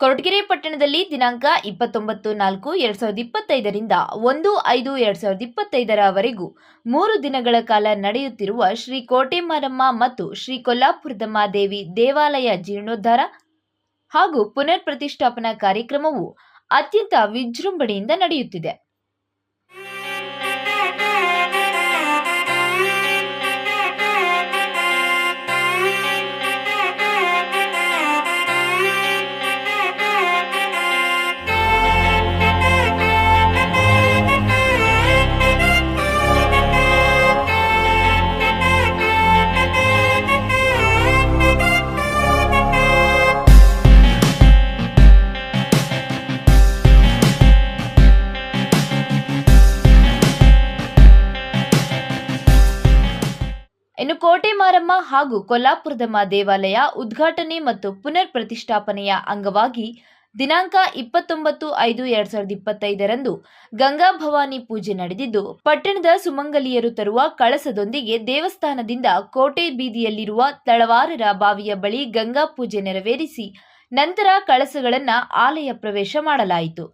ಕೊರಟಗೆರೆ ಪಟ್ಟಣದಲ್ಲಿ ದಿನಾಂಕ ಇಪ್ಪತ್ತೊಂಬತ್ತು ನಾಲ್ಕು ಎರಡ್ ಸಾವಿರದ ಇಪ್ಪತ್ತೈದರಿಂದ ಒಂದು ಐದು ಎರಡ್ ಸಾವಿರದ ಇಪ್ಪತ್ತೈದರವರೆಗೂ ಮೂರು ದಿನಗಳ ಕಾಲ ನಡೆಯುತ್ತಿರುವ ಶ್ರೀ ಕೋಟೆಮಾರಮ್ಮ ಮತ್ತು ಶ್ರೀ ಕೊಲ್ಲಾಪುರದಮ್ಮ ದೇವಿ ದೇವಾಲಯ ಜೀರ್ಣೋದ್ಧಾರ ಹಾಗೂ ಪುನರ್ ಪ್ರತಿಷ್ಠಾಪನಾ ಕಾರ್ಯಕ್ರಮವು ಅತ್ಯಂತ ವಿಜೃಂಭಣೆಯಿಂದ ನಡೆಯುತ್ತಿದೆ. ಮಾರಮ್ಮ ಹಾಗೂ ಕೊಲ್ಲಾಪುರದಮ್ಮ ದೇವಾಲಯ ಉದ್ಘಾಟನೆ ಮತ್ತು ಪುನರ್ ಪ್ರತಿಷ್ಠಾಪನೆಯ ಅಂಗವಾಗಿ ದಿನಾಂಕ ಇಪ್ಪತ್ತೊಂಬತ್ತು ಐದು ಎರಡ್ ಸಾವಿರದ ಇಪ್ಪತ್ತೈದರಂದು ಗಂಗಾ ಭವಾನಿ ಪೂಜೆ ನಡೆದಿದ್ದು, ಪಟ್ಟಣದ ಸುಮಂಗಲಿಯರು ತರುವ ಕಳಸದೊಂದಿಗೆ ದೇವಸ್ಥಾನದಿಂದ ಕೋಟೆ ಬೀದಿಯಲ್ಲಿರುವ ತಳವಾರರ ಬಾವಿಯ ಬಳಿ ಗಂಗಾ ಪೂಜೆ ನೆರವೇರಿಸಿ, ನಂತರ ಕಳಸಗಳನ್ನು ಆಲಯ ಪ್ರವೇಶ ಮಾಡಲಾಯಿತು.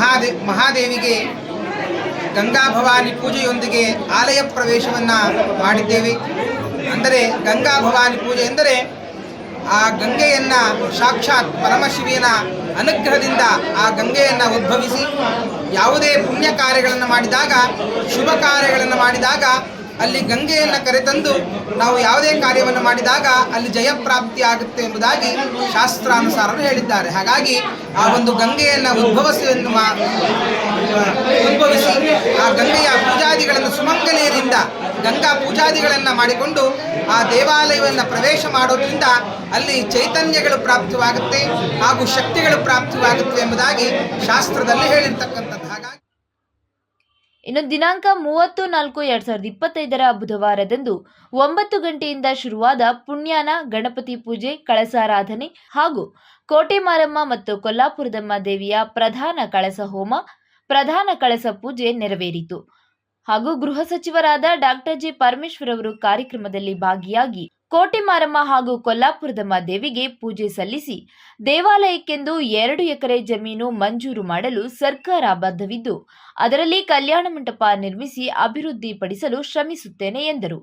ಮಹಾದೇ, ಮಹಾದೇವಿಗೆ ಗಂಗಾ ಭವಾನಿ ಪೂಜೆಯೊಂದಿಗೆ ಆಲಯ ಪ್ರವೇಶವನ್ನು ಮಾಡಿದ್ದೇವೆ. ಅಂದರೆ ಗಂಗಾ ಭವಾನಿ ಪೂಜೆ ಎಂದರೆ ಆ ಗಂಗೆಯನ್ನು ಸಾಕ್ಷಾತ್ ಪರಮಶಿವಿನ ಅನುಗ್ರಹದಿಂದ ಆ ಗಂಗೆಯನ್ನು ಉದ್ಭವಿಸಿ ಯಾವುದೇ ಪುಣ್ಯ ಕಾರ್ಯಗಳನ್ನು ಮಾಡಿದಾಗ, ಶುಭ ಕಾರ್ಯಗಳನ್ನು ಮಾಡಿದಾಗ ಅಲ್ಲಿ ಗಂಗೆಯನ್ನು ಕರೆತಂದು ನಾವು ಯಾವುದೇ ಕಾರ್ಯವನ್ನು ಮಾಡಿದಾಗ ಅಲ್ಲಿ ಜಯಪ್ರಾಪ್ತಿ ಆಗುತ್ತೆ ಎಂಬುದಾಗಿ ಶಾಸ್ತ್ರಾನುಸಾರರು ಹೇಳಿದ್ದಾರೆ. ಹಾಗಾಗಿ ಆ ಒಂದು ಗಂಗೆಯನ್ನು ಉದ್ಭವಿಸಿ ಎನ್ನುವ ಉದ್ಭವಿಸಿ ಆ ಗಂಗೆಯ ಪೂಜಾದಿಗಳನ್ನು ಸುಮಂಗಲೆಯರಿಂದ ಗಂಗಾ ಪೂಜಾದಿಗಳನ್ನು ಮಾಡಿಕೊಂಡು ಆ ದೇವಾಲಯವನ್ನು ಪ್ರವೇಶ ಮಾಡೋದ್ರಿಂದ ಅಲ್ಲಿ ಚೈತನ್ಯಗಳು ಪ್ರಾಪ್ತವಾಗುತ್ತೆ ಹಾಗೂ ಶಕ್ತಿಗಳು ಪ್ರಾಪ್ತವಾಗುತ್ತೆ ಎಂಬುದಾಗಿ ಶಾಸ್ತ್ರದಲ್ಲಿ ಹೇಳಿರ್ತಕ್ಕಂಥದ್ದು. ಇನ್ನು ದಿನಾಂಕ ಮೂವತ್ತು ನಾಲ್ಕು ಎರಡ್ ಸಾವಿರದ ಇಪ್ಪತ್ತೈದರ ಬುಧವಾರದಂದು ಒಂಬತ್ತು ಗಂಟೆಯಿಂದ ಶುರುವಾದ ಪುಣ್ಯಾನ, ಗಣಪತಿ ಪೂಜೆ ಕಳಸಾರಾಧನೆ ಹಾಗೂ ಕೋಟೆ ಮಾರಮ್ಮ ಮತ್ತು ಕೊಲ್ಲಾಪುರದಮ್ಮ ದೇವಿಯ ಪ್ರಧಾನ ಕಳಸ ಹೋಮ, ಪ್ರಧಾನ ಕಳಸ ಪೂಜೆ ನೆರವೇರಿತು. ಹಾಗೂ ಗೃಹ ಸಚಿವರಾದ ಡಾಕ್ಟರ್ ಜಿ ಪರಮೇಶ್ವರ್ ಅವರು ಕಾರ್ಯಕ್ರಮದಲ್ಲಿ ಭಾಗಿಯಾಗಿ ಕೋಟೆ ಮಾರಮ್ಮ ಹಾಗೂ ಕೊಲ್ಲಾಪುರದಮ್ಮ ದೇವಿಗೆ ಪೂಜೆ ಸಲ್ಲಿಸಿ ದೇವಾಲಯಕ್ಕೆಂದು ಎರಡು ಎಕರೆ ಜಮೀನು ಮಂಜೂರು ಮಾಡಲು ಸರ್ಕಾರ ಬದ್ಧವಿದ್ದು, ಅದರಲ್ಲಿ ಕಲ್ಯಾಣ ಮಂಟಪ ನಿರ್ಮಿಸಿ ಅಭಿವೃದ್ಧಿಪಡಿಸಲು ಶ್ರಮಿಸುತ್ತೇನೆ ಎಂದರು.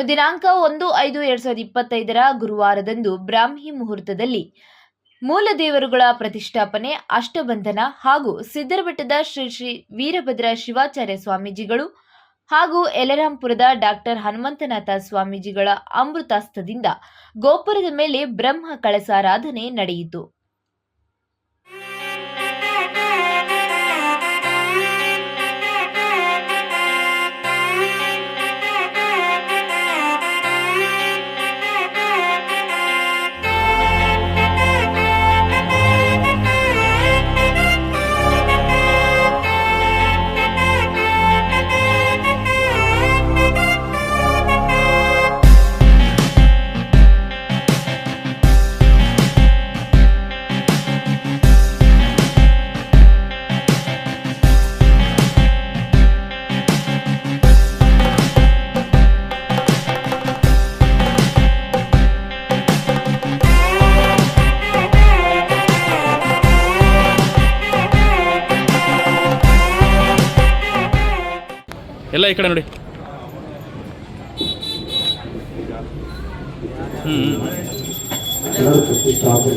ಇನ್ನು ದಿನಾಂಕ ಒಂದು ಐದು ಎರಡ್ ಸಾವಿರದ ಇಪ್ಪತ್ತೈದರ ಗುರುವಾರದಂದು ಬ್ರಾಹ್ಮಿ ಮುಹೂರ್ತದಲ್ಲಿ ಮೂಲ ದೇವರುಗಳ ಪ್ರತಿಷ್ಠಾಪನೆ, ಅಷ್ಟಬಂಧನ ಹಾಗೂ ಸಿದ್ದರಬೆಟ್ಟದ ಶ್ರೀ ಶ್ರೀ ವೀರಭದ್ರ ಶಿವಾಚಾರ್ಯ ಸ್ವಾಮೀಜಿಗಳು ಹಾಗೂ ಯಲರಾಂಪುರದ ಡಾಕ್ಟರ್ ಹನುಮಂತನಾಥ ಸ್ವಾಮೀಜಿಗಳ ಅಮೃತಾಸ್ತದಿಂದ ಗೋಪುರದ ಮೇಲೆ ಬ್ರಹ್ಮ ಕಳಸಾರಾಧನೆ ನಡೆಯಿತು. ಈ ಕಡೆ ನೋಡಿ.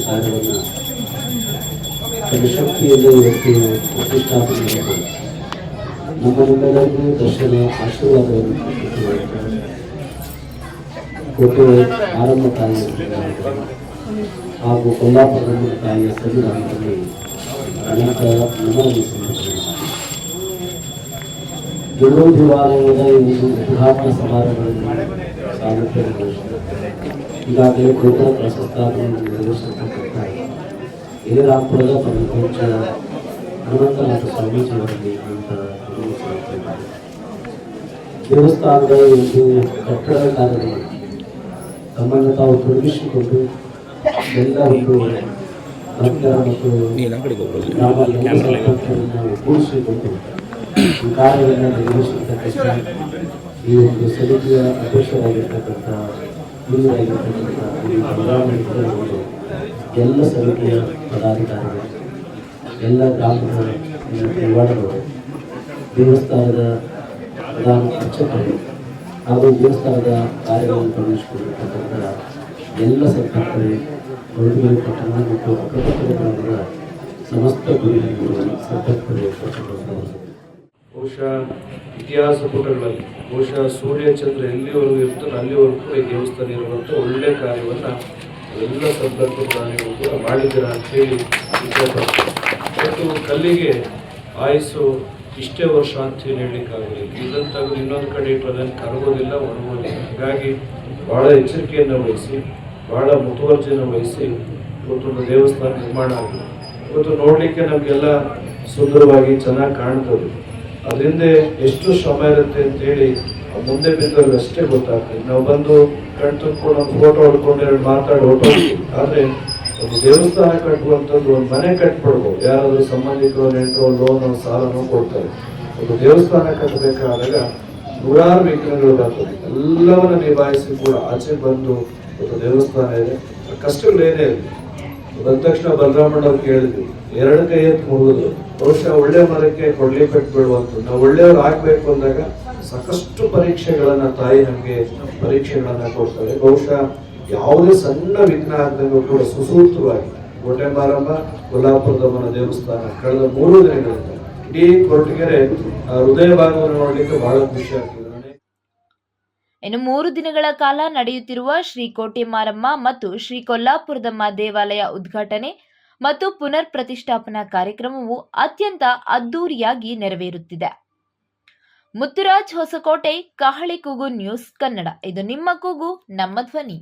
ಕಾರ್ಯವನ್ನು ಶಕ್ತಿಯಲ್ಲಿ ಇವತ್ತು ಪ್ರತಿಷ್ಠಾಪನೆ ಮಾಡಿ ನಮ್ಮ ನಿಮ್ಮೆಲ್ಲರಿಗೂ ದರ್ಶನ, ಆಶೀರ್ವಾದವನ್ನು ಕೊಟ್ಟಿರುವಂತಹ ಕೋಟೆ ಆರಂಭ ಹಾಗೂ ಕೊಲ್ಲಾಪುರದ ತಾಯಿಯ ಅನೇಕ ನಮನವನ್ನು ಗೆಲುವು ದೇವಾಲಯದ ಈ ಉದ್ಘಾಟನಾ ಸಮಾರಂಭದಲ್ಲಿ ಸಾಗುತ್ತಿರುವ ಈಗಾಗಲೇ ಗೋಪುರ ಪ್ರಶಸ್ತಾಪನೆಯನ್ನು ನೆರವೇರಿಸಿರ್ತಕ್ಕಂಥ ಹಿರೇರಾಂಪುರದ ಪ್ರಮುಖ ಹನುಮಂತನಾಥ ಸ್ವಾಮೀಜಿಯವರಲ್ಲಿ ಅಂತ ದೇವಸ್ಥಾನದ ಒಂದು ಕಟ್ಟಡ ಕಾರ್ಯದಲ್ಲಿ ತಮ್ಮನ್ನು ತಾವು ತೊಡಗಿಸಿಕೊಂಡು ಎಲ್ಲ ಒಂದು ಭಕ್ತರ ಮತ್ತು ಒಗ್ಗೂಡಿಸಿಕೊಂಡು ಕಾರ್ಯವನ್ನು ನಿರ್ವಹಿಸಿರ್ತಕ್ಕಂಥ ಈ ಒಂದು ಸಮಿತಿಯ ಅಧ್ಯಕ್ಷರಾಗಿರ್ತಕ್ಕಂಥ ಗುರುವಾಗಿರ್ತಕ್ಕಂಥ ಬದಲಾವಣೆ ಎಲ್ಲ ಸಮಿತಿಯ ಪದಾಧಿಕಾರಿಗಳು, ಎಲ್ಲ ಎಲ್ಲ ಕೈವಾಡಗಳು ದೇವಸ್ಥಾನದ ಪ್ರಧಾನ ಅರ್ಚಕರು ಹಾಗೂ ದೇವಸ್ಥಾನದ ಕಾರ್ಯಗಳನ್ನು ತೊಡಗಿಸಿಕೊಂಡಿರ್ತಕ್ಕಂಥ ಎಲ್ಲ ಸಂಪರ್ಕರೇ ಹೊರಡುಗರೆ ಪಟ್ಟಣ ಮತ್ತು ಅಕ್ಕಪಕ್ಕದ ಗ್ರಾಮದ ಸಮಸ್ತ ಗುರಿಗಳು ಸಂಪರ್ಕರೇ ಬಹುಶಃ ಇತಿಹಾಸ ಪುಟಗಳಲ್ಲಿ, ಬಹುಶಃ ಸೂರ್ಯ ಚಂದ್ರ ಎಲ್ಲಿವರೆಗೂ ಇರ್ತಾರೋ ಅಲ್ಲಿವರೆಗೂ ಈ ದೇವಸ್ಥಾನ ಇರುವಂಥ ಒಳ್ಳೆ ಕಾರ್ಯವನ್ನು ಎಲ್ಲ ಪ್ರಾಣಿಗಳು ಕೂಡ ಮಾಡಿದ್ದೀರ ಅಂತೇಳಿ ಇಷ್ಟಪಡ್ತೀನಿ ಮತ್ತು ಕಲ್ಲಿಗೆ ಆಯಸ್ಸು ಇಷ್ಟೇ ವರ್ಷ ಅಂತ ಹೇಳಿ ಹೇಳಲಿಕ್ಕಾಗಲಿ ತೆಗೆದು ಇನ್ನೊಂದು ಕಡೆ ಇಟ್ಟು ಅದನ್ನು ಕರಗೋದಿಲ್ಲ, ಒಣಗೋದಿಲ್ಲ. ಹಾಗಾಗಿ ಭಾಳ ಎಚ್ಚರಿಕೆಯನ್ನು ವಹಿಸಿ ಭಾಳ ಮುತುವರ್ಜಿಯನ್ನು ವಹಿಸಿ ಇವತ್ತೊಂದು ದೇವಸ್ಥಾನ ನಿರ್ಮಾಣ ಆಗಿದೆ. ಇವತ್ತು ನೋಡಲಿಕ್ಕೆ ನಮಗೆಲ್ಲ ಸುಂದರವಾಗಿ ಚೆನ್ನಾಗಿ ಕಾಣ್ತದೆ. ಅದರಿಂದ ಎಷ್ಟು ಶ್ರಮ ಇರುತ್ತೆ ಅಂತೇಳಿ ಮುಂದೆ ಬಿದ್ದವ್ರಿಗೆ ಅಷ್ಟೇ ಗೊತ್ತಾಗ್ತದೆ. ನಾವು ಬಂದು ಕಣ್ ತುಂಬಿಕೊಂಡು ಒಂದು ಫೋಟೋ ಹೊಡ್ಕೊಂಡು ಎರಡು ಮಾತಾಡಿ ಹೊಟ್ಟು ಆದರೆ ಒಂದು ದೇವಸ್ಥಾನ ಕಟ್ಟುವಂಥದ್ದು ಒಂದು ಮನೆ ಕಟ್ಬಿಡ್ಬೋದು. ಯಾರಾದರೂ ಸಂಬಂಧಿಕರು, ನೆಂಟರು, ಲೋನು, ಸಾಲನೋ ಕೊಡ್ತಾರೆ. ಒಂದು ದೇವಸ್ಥಾನ ಕಟ್ಟಬೇಕಾದಾಗ ನೂರಾರು ವಿಘ್ನಗಳು ಬರ್ತದೆ. ಎಲ್ಲವನ್ನ ನಿಭಾಯಿಸಿ ಕೂಡ ಆಚೆ ಬಂದು ಒಂದು ದೇವಸ್ಥಾನ ಇದೆ. ಕಷ್ಟಗಳೇನೇ ಇಲ್ಲ ಬಂದ ತಕ್ಷಣ ಬಲರಾಮಣ್ಣ ಅವ್ರು ಕೇಳಿದ್ವಿ ಎರಡು ಕೈ ಎತ್ತು ಮುಗಿದು ಬಹುಶಃ ಒಳ್ಳೆ ಮರಕ್ಕೆ ಕೊಡ್ಲಿ ಕಟ್ಬಿಡುವಂತ ನಾವು ಒಳ್ಳೆಯವ್ರು ಆಗ್ಬೇಕು ಅಂದಾಗ ಸಾಕಷ್ಟು ಪರೀಕ್ಷೆಗಳನ್ನ ತಾಯಿ ನಮಗೆ ಪರೀಕ್ಷೆಗಳನ್ನ ಕೊಡ್ತಾರೆ. ಬಹುಶಃ ಯಾವುದೇ ಸಣ್ಣ ವಿಘ್ನ ಆಗದಂಗೂ ಕೂಡ ಸುಸೂತ್ರವಾಗಿ ಕೋಟೆ ಮಾರಮ್ಮ ಕೊಲ್ಲಾಪುರದಮ್ಮನ ದೇವಸ್ಥಾನ ಕಳೆದ ಮೂರು ದಿನಗಳಿಂದ ಇಡೀ ಕೊರಟಗೆರೆ ಹೃದಯ ಭಾಗವನ್ನು ನೋಡಲಿಕ್ಕೆ ಬಹಳ ಖುಷಿ ಆಗ್ತದೆ. ಇನ್ನು ಮೂರು ದಿನಗಳ ಕಾಲ ನಡೆಯುತ್ತಿರುವ ಶ್ರೀ ಕೋಟೆ ಮಾರಮ್ಮ ಮತ್ತು ಶ್ರೀ ಕೊಲ್ಲಾಪುರದಮ್ಮ ದೇವಾಲಯ ಉದ್ಘಾಟನೆ ಮತ್ತು ಪುನರ್ ಪ್ರತಿಷ್ಠಾಪನಾ ಕಾರ್ಯಕ್ರಮವು ಅತ್ಯಂತ ಅದ್ದೂರಿಯಾಗಿ ನೆರವೇರುತ್ತಿದೆ. ಮುತ್ತುರಾಜ್ ಹೊಸಕೋಟೆ, ಕಹಳೆ ಕೂಗು ನ್ಯೂಸ್ ಕನ್ನಡ. ಇದು ನಿಮ್ಮ ಕೂಗು, ನಮ್ಮ ಧ್ವನಿ.